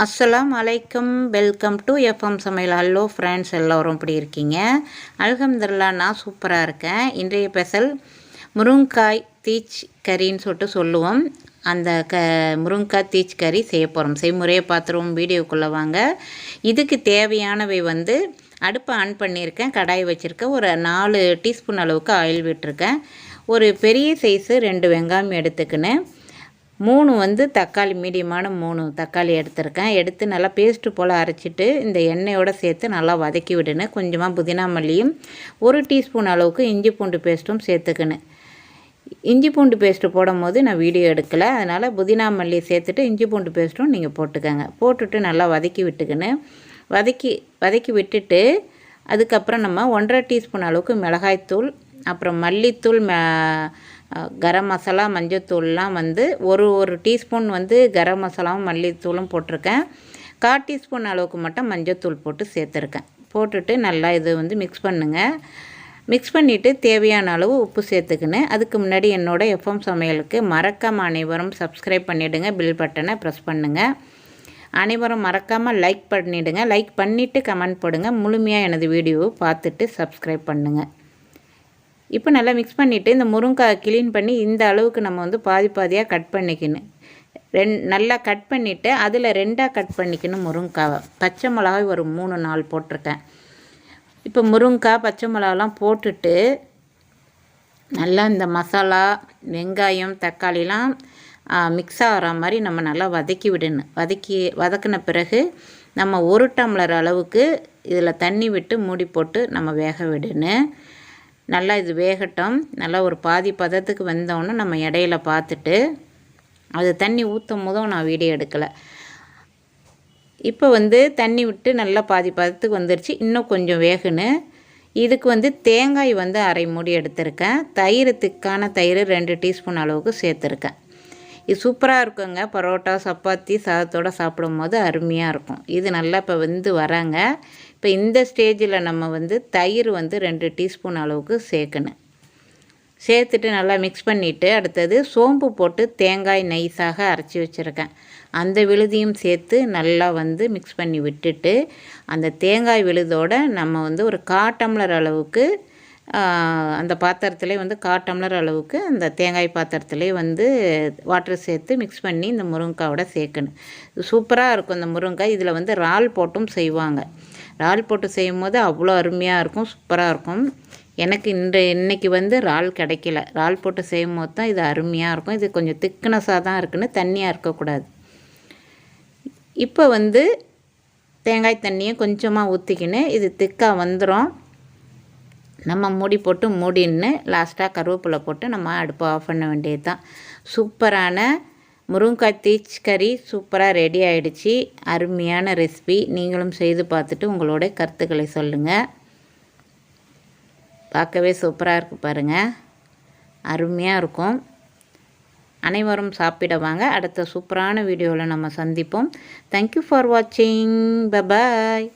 அஸ்ஸலாம் அலைக்கும் welcome to FM சமையல். ஹலோ ஃப்ரெண்ட்ஸ் எல்லோரும் இப்படி இருக்கீங்க? அல்ஹம்துல்லா நான் சூப்பராக இருக்கேன். இன்றைய பெசல் முருங்காய் தீச் கறின்னு சொல்லிட்டு சொல்லுவோம். அந்த க முருங்காய் தீச் கறி செய்ய போகிறோம் செய்முறையை பார்த்துருவோம். வீடியோக்குள்ளே வாங்க. இதுக்கு தேவையானவை வந்து அடுப்பை ஆன் பண்ணியிருக்கேன். கடாய் வச்சுருக்கேன். ஒரு நாலு டீஸ்பூன் அளவுக்கு ஆயில் விட்டுருக்கேன். ஒரு பெரிய சைஸு ரெண்டு வெங்காயம் எடுத்துக்கினேன். மூணு வந்து தக்காளி மீடியமான மூணு தக்காளி எடுத்திருக்கேன். எடுத்து நல்லா பேஸ்ட்டு போல் அரைச்சிட்டு இந்த எண்ணெயோடு சேர்த்து நல்லா வதக்கி விடணும் கொஞ்சமாக புதினா மல்லியும் ஒரு டீஸ்பூன் அளவுக்கு இஞ்சி பூண்டு பேஸ்ட்டும் சேர்த்துக்கணும் இஞ்சி பூண்டு பேஸ்ட்டு போடும் போது நான் வீடியோ எடுக்கலை. அதனால் புதினா மல்லி சேர்த்துட்டு இஞ்சி பூண்டு பேஸ்ட்டும் நீங்கள் போட்டுக்கோங்க. போட்டுட்டு நல்லா வதக்கி விட்டுக்கணும் வதக்கி வதக்கி விட்டுட்டு அதுக்கப்புறம் நம்ம ஒன்றரை டீஸ்பூன் அளவுக்கு மிளகாய்த்தூள் அப்புறம் மல்லித்தூள் கரம் மசாலா மஞ்சத்தூள்லாம் வந்து ஒரு ஒரு டீஸ்பூன் வந்து கரம் மசாலாவும் மல்லித்தூளும் போட்டிருக்கேன். கால் டீஸ்பூன் அளவுக்கு மட்டும் மஞ்சத்தூள் போட்டு சேர்த்துருக்கேன். போட்டுட்டு நல்லா இது வந்து மிக்ஸ் பண்ணுங்கள் மிக்ஸ் பண்ணிவிட்டு தேவையான அளவு உப்பு சேர்த்துக்கினேன் அதுக்கு முன்னாடி என்னோடய எஃப்எம் சமையலுக்கு மறக்காமல் அனைவரும் சப்ஸ்கிரைப் பண்ணிவிடுங்க பில் பட்டனை ப்ரெஸ் பண்ணுங்கள் அனைவரும் மறக்காமல் லைக் பண்ணிவிடுங்க லைக் பண்ணிவிட்டு கமெண்ட் போடுங்க. முழுமையாக எனது வீடியோவை பார்த்துட்டு சப்ஸ்கிரைப் பண்ணுங்கள் இப்போ நல்லா மிக்ஸ் பண்ணிவிட்டு இந்த முருங்காய் க்ளீன் பண்ணி இந்த அளவுக்கு நம்ம வந்து பாதி பாதியாக கட் பண்ணிக்கணும். ரெண் நல்லா கட் பண்ணிவிட்டு அதில் ரெண்டாக கட் பண்ணிக்கணும் முருங்காவை பச்சை மிளகாய் ஒரு மூணு நாள் போட்டிருக்கேன். இப்போ முருங்காய் பச்சை மிளகாலாம் போட்டுட்டு நல்லா இந்த மசாலா வெங்காயம் தக்காளிலாம் மிக்ஸ் ஆகிற மாதிரி நம்ம நல்லா வதக்கி விடணும். வதக்கி வதக்கின பிறகு நம்ம ஒரு டம்ளர் அளவுக்கு இதில் தண்ணி விட்டு மூடி போட்டு நம்ம வேக விடணும். நல்லா இது வேகட்டும். நல்லா ஒரு பாதி பதத்துக்கு வந்தோன்னே நம்ம இடையில பார்த்துட்டு அது தண்ணி ஊற்றும் போதும் நான் வீடியோ எடுக்கலை. இப்போ வந்து தண்ணி விட்டு நல்லா பாதி பதத்துக்கு வந்துருச்சு. இன்னும் கொஞ்சம் வேகணும் இதுக்கு வந்து தேங்காய் வந்து அரை மூடி எடுத்திருக்கேன். தயிர் திக்கான தயிர் ரெண்டு டீஸ்பூன் அளவுக்கு சேர்த்துருக்கேன். இது சூப்பராக இருக்குங்க. பரோட்டா சப்பாத்தி சாதத்தோடு சாப்பிடும்போது அருமையாக இருக்கும். இது நல்லா இப்போ வந்து வராங்க இப்போ இந்த ஸ்டேஜில் நம்ம வந்து தயிர் வந்து ரெண்டு டீஸ்பூன் அளவுக்கு சேர்க்கணும். சேர்த்துட்டு நல்லா மிக்ஸ் பண்ணிவிட்டு அடுத்தது சோம்பு போட்டு தேங்காய் நைஸாக அரைச்சி வச்சுருக்கேன். அந்த விழுதியும் சேர்த்து நல்லா வந்து மிக்ஸ் பண்ணி விட்டுட்டு அந்த தேங்காய் விழுதோடு நம்ம வந்து ஒரு காட்டம்ளர் அளவுக்கு அந்த பாத்திரத்துலேயே வந்து கால் டம்ளர் அளவுக்கு அந்த தேங்காய் பாத்திரத்துலேயே வந்து வாட்டர் சேர்த்து மிக்ஸ் பண்ணி இந்த முருங்கைக்காவோட சேர்க்கணும். சூப்பராக இருக்கும் இந்த முருங்கைக்காய் இதில் வந்து இறால் போட்டும் செய்வாங்க. இறால் போட்டு செய்யும் போது அவ்வளோ அருமையாக இருக்கும் சூப்பராக இருக்கும். எனக்கு இந்த இன்றைக்கி வந்து இறால் கிடைக்கல. இறால் போட்டு செய்யும் போது தான் இது அருமையாக இருக்கும். இது கொஞ்சம் திக்னஸாக தான் இருக்குன்னு தண்ணியாக இருக்கக்கூடாது. இப்போ வந்து தேங்காய் தண்ணியை கொஞ்சமாக ஊற்றிக்கின்னு இது திக்காக வந்துடும் நம்ம மூடி போட்டு மூடின்னு லாஸ்ட்டாக கருவேப்பிலை போட்டு நம்ம அடுப்பை ஆஃப் பண்ண வேண்டியது தான் சூப்பரான முருங்காய் தீச் கறி சூப்பராக ரெடி ஆகிடுச்சி அருமையான ரெசிபி நீங்களும் செய்து பார்த்துட்டு உங்களோட கருத்துக்களை சொல்லுங்கள் பார்க்கவே சூப்பராக இருக்குது பாருங்கள் அருமையாக இருக்கும். அனைவரும் சாப்பிட வாங்க. அடுத்த சூப்பரான வீடியோவில் நம்ம சந்திப்போம். தேங்க்யூ ஃபார் வாட்சிங் பபாய்